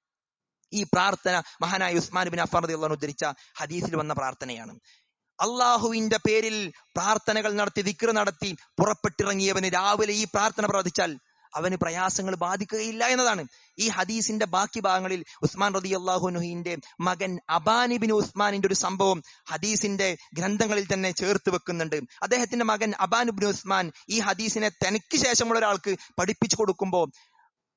ഈ പ്രാർത്ഥന മഹാനായ ഉസ്മാൻ ബിൻ അഫ്ഫാൻ റളിയല്ലാഹു അൻഹു ഉദ്ധരിച്ച ഹദീസിൽ വന്ന പ്രാർത്ഥനയാണ്. അള്ളാഹുവിന്റെ പേരിൽ പ്രാർത്ഥനകൾ നടത്തി ദിക്ർ നടത്തി പുറപ്പെട്ടിറങ്ങിയവന് രാവിലെ ഈ പ്രാർത്ഥന പ്രാർത്ഥിച്ചാൽ അവന് പ്രയാസങ്ങൾ ബാധിക്കുകയില്ല എന്നതാണ്. ഈ ഹദീസിന്റെ ബാക്കി ഭാഗങ്ങളിൽ ഉസ്മാൻ റതി അള്ളാഹുനുഹിന്റെ മകൻ അബാനിബിൻ ഉസ്മാനിന്റെ ഒരു സംഭവം ഹദീസിന്റെ ഗ്രന്ഥങ്ങളിൽ തന്നെ ചേർത്ത് വെക്കുന്നുണ്ട്. അദ്ദേഹത്തിന്റെ മകൻ അബാനുബിൻ ഉസ്മാൻ ഈ ഹദീസിനെ തനിക്ക് ശേഷമുള്ള ഒരാൾക്ക് പഠിപ്പിച്ചു കൊടുക്കുമ്പോൾ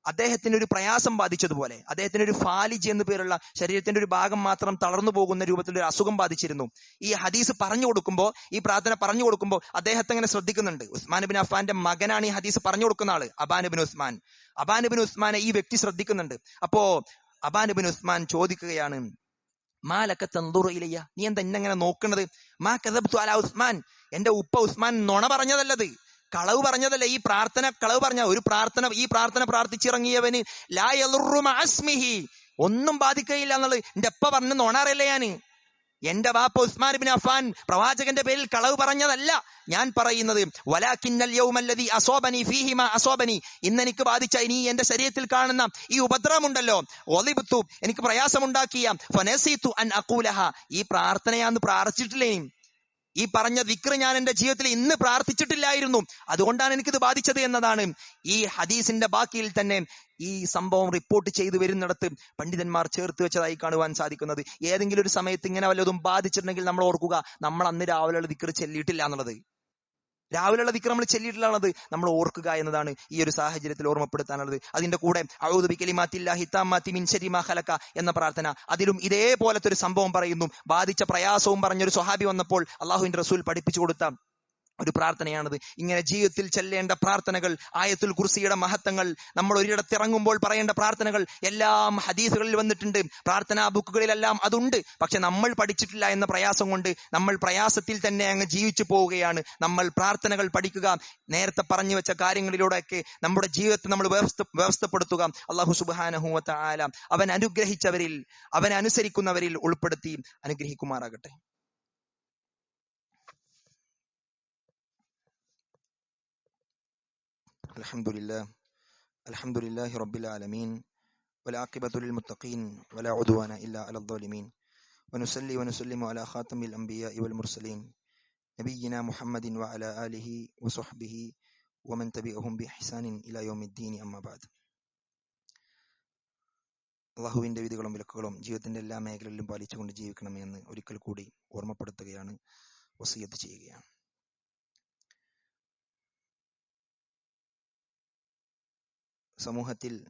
അദ്ദേഹത്തിന് ഒരു പ്രയാസം ബാധിച്ചതുപോലെ അദ്ദേഹത്തിന് ഒരു ഫാലിജ് എന്ന് പേരുള്ള ശരീരത്തിന്റെ ഒരു ഭാഗം മാത്രം തളർന്നു പോകുന്ന രൂപത്തിൽ ഒരു അസുഖം ബാധിച്ചിരുന്നു. ഈ ഹദീസ് പറഞ്ഞു കൊടുക്കുമ്പോൾ ഈ പ്രാർത്ഥന പറഞ്ഞു കൊടുക്കുമ്പോൾ അദ്ദേഹത്തെ അങ്ങനെ ശ്രദ്ധിക്കുന്നുണ്ട്. ഉസ്മാൻ ബിൻ അഫാന്റെ മകനാണ് ഈ ഹദീസ് പറഞ്ഞു കൊടുക്കുന്ന ആൾ Aban bin Usman. Aban bin ഉസ്മാനെ ഈ വ്യക്തി ശ്രദ്ധിക്കുന്നുണ്ട്. അപ്പോ അബാൻ ബിൻ ഉസ്മാൻ ചോദിക്കുകയാണ് മാലക്ക തന്തൂർ ഇലയ്യ? നീ എന്താ ഇന്നങ്ങനെ നോക്കണത്? മാ കഥ അല ഉസ്മാൻ? എന്റെ ഉപ്പ ഉസ്മാൻ നുണ പറഞ്ഞതല്ലത്. കളവ് പറഞ്ഞതല്ല? ഈ പ്രാർത്ഥന കളവ് പറഞ്ഞ ഒരു പ്രാർത്ഥന ഈ പ്രാർത്ഥന പ്രാർത്ഥിച്ചിറങ്ങിയവന് ലാ യളുറു ഒന്നും ബാധിക്കയില്ല എന്നുള്ളത്. എന്റെ എപ്പ പറഞ്ഞ നുണ അറിയില്ല ഞാൻ? എന്റെ വാപ്പ ഉസ്മാൻ ബിൻ അഫാൻ പ്രവാചകന്റെ പേരിൽ കളവ് പറഞ്ഞതല്ല ഞാൻ പറയുന്നത്. വലാക്കിന്നൽ യൗമല്ലദി അസോബനി ഫീഹിമ അസോബനി. ഇന്ന് എനിക്ക് ബാധിച്ച ഇനി എന്റെ ശരീരത്തിൽ കാണുന്ന ഈ ഉപദ്രവമുണ്ടല്ലോ. ഒലിബുത്തു എനിക്ക് പ്രയാസമുണ്ടാക്കിയ ഫനസീത്തു അൻ അക്കൂലഹ ഈ പ്രാർത്ഥനയാന്ന് പ്രാർത്ഥിച്ചിട്ടില്ലേ? ഈ പറഞ്ഞ വിക്ര ഞാൻ എന്റെ ജീവിതത്തിൽ ഇന്ന് പ്രാർത്ഥിച്ചിട്ടില്ലായിരുന്നു. അതുകൊണ്ടാണ് എനിക്കിത് ബാധിച്ചത് എന്നതാണ്. ഈ ഹദീസിന്റെ ബാക്കിയിൽ തന്നെ ഈ സംഭവം റിപ്പോർട്ട് ചെയ്തു വരുന്നിടത്ത് പണ്ഡിതന്മാർ ചേർത്ത് വെച്ചതായി കാണുവാൻ സാധിക്കുന്നത്. ഏതെങ്കിലും ഒരു സമയത്ത് ഇങ്ങനെ വല്ലതും ബാധിച്ചിട്ടുണ്ടെങ്കിൽ നമ്മൾ ഓർക്കുക നമ്മൾ അന്ന് രാവിലെ ദിക്കർ ചെല്ലിയിട്ടില്ല എന്നുള്ളത്. രാവിലെയുള്ള ദിക്ര നമ്മൾ ചെല്ലിയിട്ടുള്ളത് നമ്മൾ ഓർക്കുക എന്നതാണ് ഈ ഒരു സാഹചര്യത്തിൽ ഓർമ്മപ്പെടുത്താനുള്ളത്. അതിന്റെ കൂടെ ഖലക എന്ന പ്രാർത്ഥന. അതിലും ഇതേപോലത്തെ ഒരു സംഭവം പറയുന്നു. ബാധിച്ച പ്രയാസവും പറഞ്ഞൊരു സ്വഹാബി വന്നപ്പോൾ അള്ളാഹുവിന്റെ റസൂൽ പഠിപ്പിച്ചു കൊടുത്ത ഒരു പ്രാർത്ഥനയാണത്. ഇങ്ങനെ ജീവിതത്തിൽ ചെല്ലേണ്ട പ്രാർത്ഥനകൾ ആയത്തുൽ കുർസിയുടെ മഹത്വങ്ങൾ നമ്മൾ ഒരിടത്ത് ഇറങ്ങുമ്പോൾ പറയേണ്ട പ്രാർത്ഥനകൾ എല്ലാം ഹദീസുകളിൽ വന്നിട്ടുണ്ട്. പ്രാർത്ഥനാ ബുക്കുകളിലെല്ലാം അതുണ്ട്. പക്ഷെ നമ്മൾ പഠിച്ചിട്ടില്ല എന്ന പ്രയാസം കൊണ്ട് നമ്മൾ പ്രയാസത്തിൽ തന്നെ അങ്ങ് ജീവിച്ചു പോവുകയാണ്. നമ്മൾ പ്രാർത്ഥനകൾ പഠിക്കുക നേരത്തെ പറഞ്ഞു വെച്ച കാര്യങ്ങളിലൂടെയൊക്കെ നമ്മുടെ ജീവിതത്തെ നമ്മൾ വ്യവസ്ഥ വ്യവസ്ഥപ്പെടുത്തുക. അള്ളാഹു സുബാനഹുവത്ത ആല അവൻ അനുഗ്രഹിച്ചവരിൽ അവൻ അനുസരിക്കുന്നവരിൽ ഉൾപ്പെടുത്തി അനുഗ്രഹിക്കുമാറാകട്ടെ. الحمد لله الحمد لله رب العالمين والعاقبة للمتقين ولا عدوان إلا على الظالمين ونصلي ونسلم على خاتم الأنبياء والمرسلين نبينا محمد وعلى آله وصحبه ومن تبعهم بإحسان إلى يوم الدين أما بعد അള്ളാഹുവിന്റെ വിധികളും വിലക്കുകളും ജീവിതത്തിന്റെ എല്ലാ മേഖലകളിലും പാലിച്ചുകൊണ്ട് ജീവിക്കണമെന്ന് ഒരിക്കൽ കൂടി ഓർമ്മപ്പെടുത്തുകയാണ് വസീയത്ത് ചെയ്യുകയാണ് സമൂഹത്തിൽ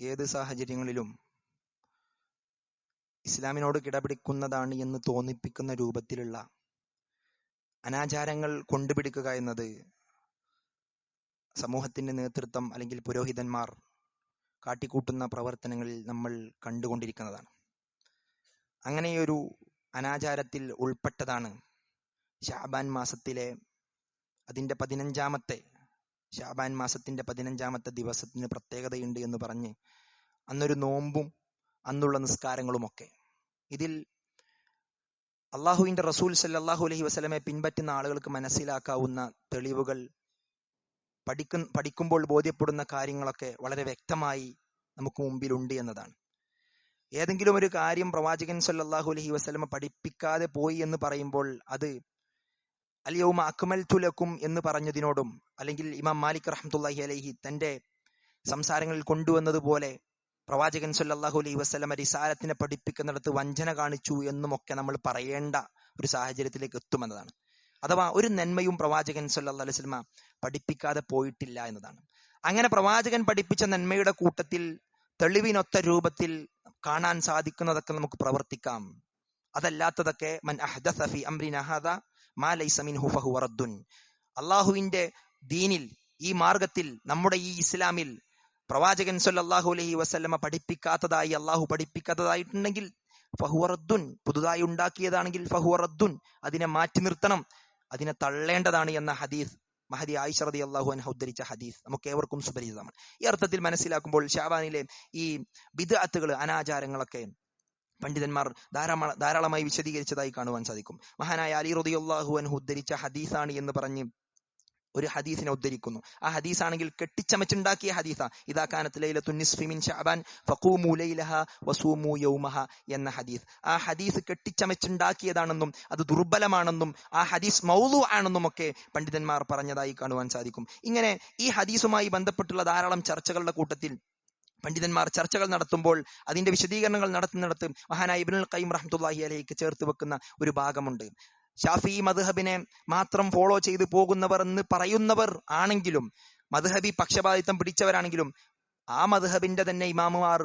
ഏത് സാഹചര്യങ്ങളിലും ഇസ്ലാമിനോട് കിടപിടിക്കുന്നതാണ് എന്ന് തോന്നിപ്പിക്കുന്ന രൂപത്തിലുള്ള അനാചാരങ്ങൾ കൊണ്ടുപിടിക്കുക എന്നത് സമൂഹത്തിന്റെ നേതൃത്വം അല്ലെങ്കിൽ പുരോഹിതന്മാർ കാട്ടിക്കൂട്ടുന്ന പ്രവർത്തനങ്ങളിൽ നമ്മൾ കണ്ടുകൊണ്ടിരിക്കുന്നതാണ്. അങ്ങനെയൊരു അനാചാരത്തിൽ ഉൾപ്പെട്ടതാണ് ഷാബാൻ മാസത്തിലെ അതിന്റെ പതിനഞ്ചാമത്തെ ഷാബാൻ മാസത്തിന്റെ പതിനഞ്ചാമത്തെ ദിവസത്തിന് പ്രത്യേകതയുണ്ട് എന്ന് പറഞ്ഞ് അന്നൊരു നോമ്പും അന്നുള്ള നിസ്കാരങ്ങളുമൊക്കെ. ഇതിൽ അള്ളാഹുവിന്റെ റസൂൽ സല്ലാഹു അലഹി വസ്ലമെ പിൻപറ്റുന്ന ആളുകൾക്ക് മനസ്സിലാക്കാവുന്ന തെളിവുകൾ പഠിക്കു പഠിക്കുമ്പോൾ ബോധ്യപ്പെടുന്ന കാര്യങ്ങളൊക്കെ വളരെ വ്യക്തമായി നമുക്ക് മുമ്പിലുണ്ട് എന്നതാണ്. ഏതെങ്കിലും ഒരു കാര്യം പ്രവാചകൻ സല്ലാഹു അലഹി വസ്ലമ പഠിപ്പിക്കാതെ പോയി എന്ന് പറയുമ്പോൾ അത് അലിയൗമ അക്മൽ തുലക്കും എന്ന് പറഞ്ഞതിനോടും അല്ലെങ്കിൽ ഇമാം മാലിക് റഹ്മത്തുല്ലാഹി അലഹി തന്റെ സംസാരങ്ങളിൽ കൊണ്ടുവന്നതുപോലെ പ്രവാചകൻ സല്ലാഹു അലൈഹി വസ്ലമ റിസാലത്തിനെ പഠിപ്പിക്കുന്നിടത്ത് വഞ്ചന കാണിച്ചു എന്നുമൊക്കെ നമ്മൾ പറയേണ്ട ഒരു സാഹചര്യത്തിലേക്ക് എത്തുമെന്നതാണ്. അഥവാ ഒരു നന്മയും പ്രവാചകൻ സല്ലാ അലൈഹി സ്വലമ പഠിപ്പിക്കാതെ പോയിട്ടില്ല എന്നതാണ്. അങ്ങനെ പ്രവാചകൻ പഠിപ്പിച്ച നന്മയുടെ കൂട്ടത്തിൽ തെളിവിനൊത്ത രൂപത്തിൽ കാണാൻ സാധിക്കുന്നതൊക്കെ നമുക്ക് പ്രവർത്തിക്കാം. അതല്ലാത്തതൊക്കെ മൻ അഹ്ദസ ഫി അംരിന ഹാദാ മിൻഹു റദ്ദുൻ. അള്ളാഹുവിന്റെ ദീനിൽ ഈ മാർഗത്തിൽ നമ്മുടെ ഈ ഇസ്ലാമിൽ പ്രവാചകൻ സൊല്ലാഹു അലഹി വസല്ലമ പഠിപ്പിക്കാത്തതായി അള്ളാഹു പഠിപ്പിക്കാത്തതായിട്ടുണ്ടെങ്കിൽ ഫഹുറദ്ദുൻ പുതുതായി ഉണ്ടാക്കിയതാണെങ്കിൽ ഫഹുറദ്ദുൻ അതിനെ മാറ്റി നിർത്തണം അതിനെ തള്ളേണ്ടതാണ് എന്ന ഹദീസ് മഹദി ആയിഷ റതി അള്ളാഹു അൻഹ ഉദ്ധരിച്ച ഹദീസ് നമുക്ക് ഏവർക്കും സുപരിചിതമാണ്. ഈ അർത്ഥത്തിൽ മനസ്സിലാക്കുമ്പോൾ ഷാബാനിലെ ഈ ബിദ് അത്തുകൾ അനാചാരങ്ങളൊക്കെ പണ്ഡിതന്മാർ ധാരാള ധാരാളമായി വിശദീകരിച്ചതായി കാണുവാൻ സാധിക്കും. മഹാനായ അലി റളിയല്ലാഹു അൻഹു ഉദ്ധരിച്ച ഹദീസാണ് എന്ന് പറഞ്ഞ് ഒരു ഹദീസിനെ ഉദ്ധരിക്കുന്നു. ആ ഹദീസ്. ആണെങ്കിൽ കെട്ടിച്ചമച്ചുണ്ടാക്കിയ ഹദീസ ഇതാ മിൻ ശഅബാൻ ഫഖൂമു ലൈലഹ വസൂമു യൗമഹ എന്ന ഹദീസ്. ആ ഹദീസ് കെട്ടിച്ചമച്ചുണ്ടാക്കിയതാണെന്നും അത് ദുർബലമാണെന്നും ആ ഹദീസ് മൗലു ആണെന്നും ഒക്കെ പണ്ഡിതന്മാർ പറഞ്ഞതായി കാണുവാൻ സാധിക്കും. ഇങ്ങനെ ഈ ഹദീസുമായി ബന്ധപ്പെട്ടുള്ള ധാരാളം ചർച്ചകളുടെ കൂട്ടത്തിൽ പണ്ഡിതന്മാർ ചർച്ചകൾ നടത്തുമ്പോൾ അതിന്റെ വിശദീകരണങ്ങൾ നടത്തുന്നിടത്ത് മഹാനായ ഇബിനുൽ കൈം റഹ്മത്തുള്ളാഹി അലൈഹിക്ക് ചേർത്ത് വെക്കുന്ന ഒരു ഭാഗമുണ്ട്. ഷാഫി മദ്ഹബിനെ മാത്രം ഫോളോ ചെയ്തു പോകുന്നവർ എന്ന് പറയുന്നവർ ആണെങ്കിലും മദ്ഹബി പക്ഷപാതിത്വം പിടിച്ചവരാണെങ്കിലും ആ മദ്ഹബിന്റെ തന്നെ ഇമാമുമാർ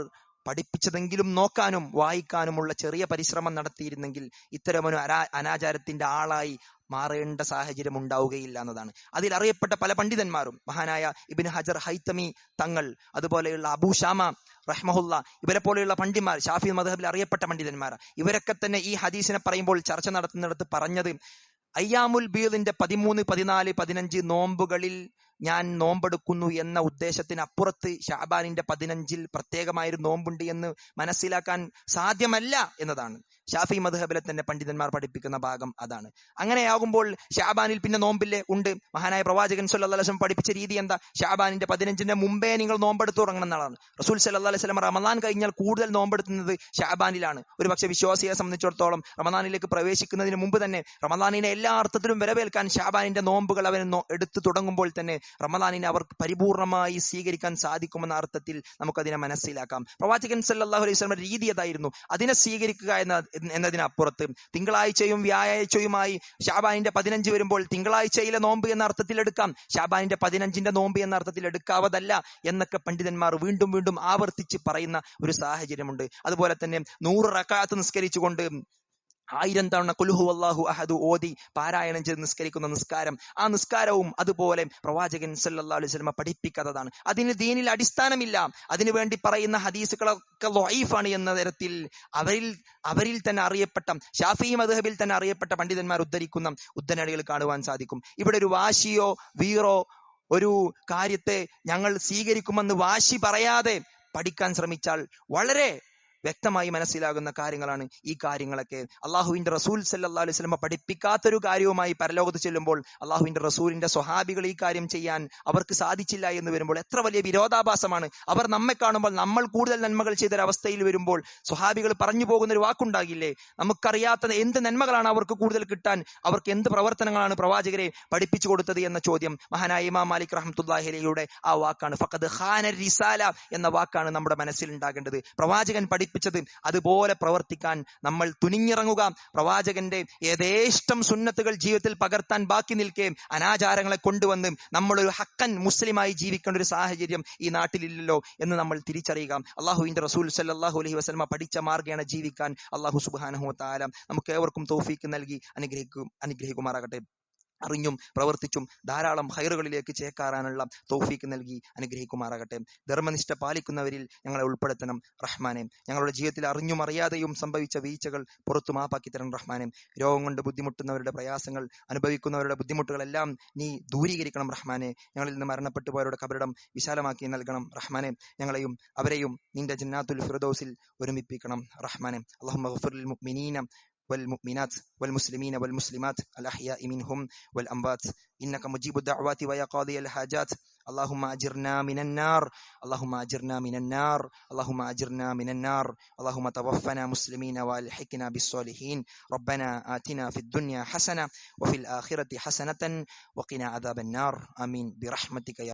പഠിപ്പിച്ചതെങ്കിലും നോക്കാനും വായിക്കാനുമുള്ള ചെറിയ പരിശ്രമം നടത്തിയിരുന്നെങ്കിൽ ഇത്തരമൊരു അനാചാരത്തിന്റെ ആളായി മാറേണ്ട സാഹചര്യം ഉണ്ടാവുകയില്ല എന്നതാണ്. അതിൽ അറിയപ്പെട്ട പല പണ്ഡിതന്മാരും മഹാനായ ഇബിൻ ഹജർ ഹൈത്തമി തങ്ങൾ അതുപോലെയുള്ള അബൂ ഷാമ റഹ്മഹുല്ല ഇവരെ പോലെയുള്ള പണ്ഡിമാർ ഷാഫി മദഹബിൽ അറിയപ്പെട്ട പണ്ഡിതന്മാർ ഇവരൊക്കെ തന്നെ ഈ ഹദീസിനെ പറയുമ്പോൾ ചർച്ച നടത്തുന്നിടത്ത് പറഞ്ഞത് അയ്യാമുൽ ബീദിന്റെ പതിമൂന്ന് പതിനാല് പതിനഞ്ച് നോമ്പുകളിൽ ഞാൻ നോമ്പെടുക്കുന്നു എന്ന ഉദ്ദേശത്തിന് അപ്പുറത്ത് ഷാബാനിന്റെ പതിനഞ്ചിൽ പ്രത്യേകമായൊരു നോമ്പുണ്ട് എന്ന് മനസ്സിലാക്കാൻ സാധ്യമല്ല എന്നതാണ്. ഷാഫി മധുഹബിലെ തന്നെ പണ്ഡിതന്മാർ പഠിപ്പിക്കുന്ന ഭാഗം അതാണ്. അങ്ങനെയാകുമ്പോൾ ഷാബാനിൽ പിന്നെ നോമ്പില്ലേ? ഉണ്ട്. മഹാനായ പ്രവാചകൻ സുല്ലാസ്ലം പഠിപ്പിച്ച രീതി എന്താ? ഷാബാനിന്റെ പതിനഞ്ചിന്റെ മുമ്പേ നിങ്ങൾ നോമ്പെടുത്തു തുടങ്ങണം എന്നാണ്. റസൂൽ സല്ലല്ലാഹു അലൈഹി വസല്ലം റമദാൻ കഴിഞ്ഞാൽ കൂടുതൽ നോമ്പെടുത്തുന്നത് ഷാബാനിലാണ്. ഒരു പക്ഷേ വിശ്വാസിയെ സംബന്ധിച്ചിടത്തോളം റമദാനിലേക്ക് പ്രവേശിക്കുന്നതിന് മുമ്പ് തന്നെ റമദാനിനെ എല്ലാ അർത്ഥത്തിലും വരവേൽക്കാൻ ഷാബാനിന്റെ നോമ്പുകൾ അവൻ എടുത്തു തുടങ്ങുമ്പോൾ തന്നെ റമദാനിനെ അവർക്ക് പരിപൂർണമായി സ്വീകരിക്കാൻ സാധിക്കുമെന്ന അർത്ഥത്തിൽ നമുക്കതിനെ മനസ്സിലാക്കാം. പ്രവാചകൻ സല്ലാഹു അലൈഹി വസല്ലം രീതി അതായിരുന്നു. അതിനെ സ്വീകരിക്കുക എന്ന എന്നതിനപ്പുറത്ത് തിങ്കളാഴ്ചയും വ്യാഴാഴ്ചയുമായി ഷാബാനിന്റെ പതിനഞ്ച് വരുമ്പോൾ തിങ്കളാഴ്ചയിലെ നോമ്പ് എന്ന അർത്ഥത്തിൽ എടുക്കാം. ഷാബാനിന്റെ പതിനഞ്ചിന്റെ നോമ്പ് എന്ന അർത്ഥത്തിൽ എടുക്കാവതല്ല എന്നൊക്കെ പണ്ഡിതന്മാർ വീണ്ടും വീണ്ടും ആവർത്തിച്ച് പറയുന്ന ഒരു സാഹചര്യമുണ്ട്. അതുപോലെ തന്നെ നൂറ് റക്കാത്ത് നിസ്കരിച്ചുകൊണ്ട് ആയിരം തവണ കുലുഹു അള്ളാഹു അഹദു ഓതി പാരായണം ചെയ്ത് നിസ്കരിക്കുന്ന നിസ്കാരം. ആ നിസ്കാരവും അതുപോലെ പ്രവാചകൻ സല്ലാ അലൈഹി സ്വലമ പഠിപ്പിക്കാത്തതാണ്. അതിന് ദീനിൽ അടിസ്ഥാനമില്ല. അതിനു വേണ്ടി പറയുന്ന ഹദീസുകളൊക്കെ ലൊയ്ഫാണ് എന്ന തരത്തിൽ അവരിൽ അവരിൽ തന്നെ അറിയപ്പെട്ട ഷാഫി മദ്ഹബിൽ തന്നെ അറിയപ്പെട്ട പണ്ഡിതന്മാർ ഉദ്ധരിക്കുന്ന ഉദ്ധരണികൾ കാണുവാൻ സാധിക്കും. ഇവിടെ ഒരു വാശിയോ വീറോ ഒരു കാര്യത്തെ ഞങ്ങൾ സ്വീകരിക്കുമെന്ന് വാശി പറയാതെ പഠിക്കാൻ ശ്രമിച്ചാൽ വളരെ വ്യക്തമായി മനസ്സിലാകുന്ന കാര്യങ്ങളാണ് ഈ കാര്യങ്ങളൊക്കെ. അള്ളാഹുവിന്റെ റസൂൽ സല്ലല്ലാഹു അലൈഹി സ്വലമ പഠിപ്പിക്കാത്തൊരു കാര്യവുമായി പരലോകത്ത് ചെല്ലുമ്പോൾ അള്ളാഹുവിന്റെ റസൂലിന്റെ സ്വഹാബികൾ ഈ കാര്യം ചെയ്യാൻ അവർക്ക് സാധിച്ചില്ല എന്ന് വരുമ്പോൾ എത്ര വലിയ വിരോധാഭാസമാണ്. അവർ നമ്മെ കാണുമ്പോൾ നമ്മൾ കൂടുതൽ നന്മകൾ ചെയ്തൊരവസ്ഥയിൽ വരുമ്പോൾ സ്വഹാബികൾ പറഞ്ഞു പോകുന്ന ഒരു വാക്കുണ്ടാകില്ലേ? നമുക്കറിയാത്ത എന്ത് നന്മകളാണ് അവർക്ക് കൂടുതൽ കിട്ടാൻ? അവർക്ക് എന്ത് പ്രവർത്തനങ്ങളാണ് പ്രവാചകരെ പഠിപ്പിച്ചു കൊടുത്തത് എന്ന ചോദ്യം മഹാനായ ഇമാം മാലിക് റഹ്മത്തുല്ലാഹിലയുടെ ആ വാക്കാണ്. ഫഖദ് ഖാന റിസാല എന്ന വാക്കാണ് നമ്മുടെ മനസ്സിൽ ഉണ്ടാകേണ്ടത് പ്രവാചകൻ പഠിപ്പിച്ചത്. അതുപോലെ പ്രവർത്തിക്കാൻ നമ്മൾ തുനിഞ്ഞിറങ്ങുക. പ്രവാചകന്റെ യഥേഷ്ടം സുന്നത്തുകൾ ജീവിതത്തിൽ പകർത്താൻ ബാക്കി നിൽക്കുകയും അനാചാരങ്ങളെ കൊണ്ടുവന്ന് നമ്മളൊരു ഹക്കൻ മുസ്ലിമായി ജീവിക്കേണ്ട ഒരു സാഹചര്യം ഈ നാട്ടിലില്ലല്ലോ എന്ന് നമ്മൾ തിരിച്ചറിയുക. അള്ളാഹുവിന്റെ റസൂൽ സല്ലാഹു അലഹി വസ്ലമ പഠിച്ച മാർഗേണ ജീവിക്കാൻ അള്ളാഹു സുബാനഹു താലം നമുക്ക് ഏവർക്കും തോഫീക്ക് നൽകി അനുഗ്രഹിക്കും അനുഗ്രഹിക്കുമാറാകട്ടെ. അറിഞ്ഞും പ്രവർത്തിച്ചും ധാരാളം ഹൈറുകളിലേക്ക് ചേക്കാറാനുള്ള തൗഫീക്ക് നൽകി അനുഗ്രഹിക്കുമാറാകട്ടെ. ധർമ്മനിഷ്ഠ പാലിക്കുന്നവരിൽ ഞങ്ങളെ ഉൾപ്പെടുത്തണം റഹ്മാനെ. ഞങ്ങളുടെ ജീവിതത്തിൽ അറിഞ്ഞും അറിയാതെയും സംഭവിച്ച വീഴ്ചകൾ പുറത്തു മാപ്പാക്കി തരണം റഹ്മാനെ. രോഗം കൊണ്ട് ബുദ്ധിമുട്ടുന്നവരുടെ പ്രയാസങ്ങൾ അനുഭവിക്കുന്നവരുടെ ബുദ്ധിമുട്ടുകളെല്ലാം നീ ദൂരീകരിക്കണം റഹ്മാനെ. ഞങ്ങളിൽ നിന്ന് മരണപ്പെട്ടു പോയവരുടെ കബറിടം വിശാലമാക്കി നൽകണം റഹ്മാനെ. ഞങ്ങളെയും അവരെയും നിന്റെ ജന്നാത്തുൽ ഫിറദോസിൽ ഒരുമിപ്പിക്കണം റഹ്മാനെ. അള്ളാഹു والمؤمنات والمسلمين والمسلمات الأحياء منهم والأموات. إنك مجيب الدعوات ويا قاضي الحاجات. اللهم أجرنا من النار. اللهم أجرنا من النار. اللهم أجرنا من النار. اللهم توفنا مسلمين وألحقنا بالصالحين. ربنا آتنا في الدنيا حسنة وفي الآخرة حسنة وقنا عذاب النار. آمين. برحمتك يا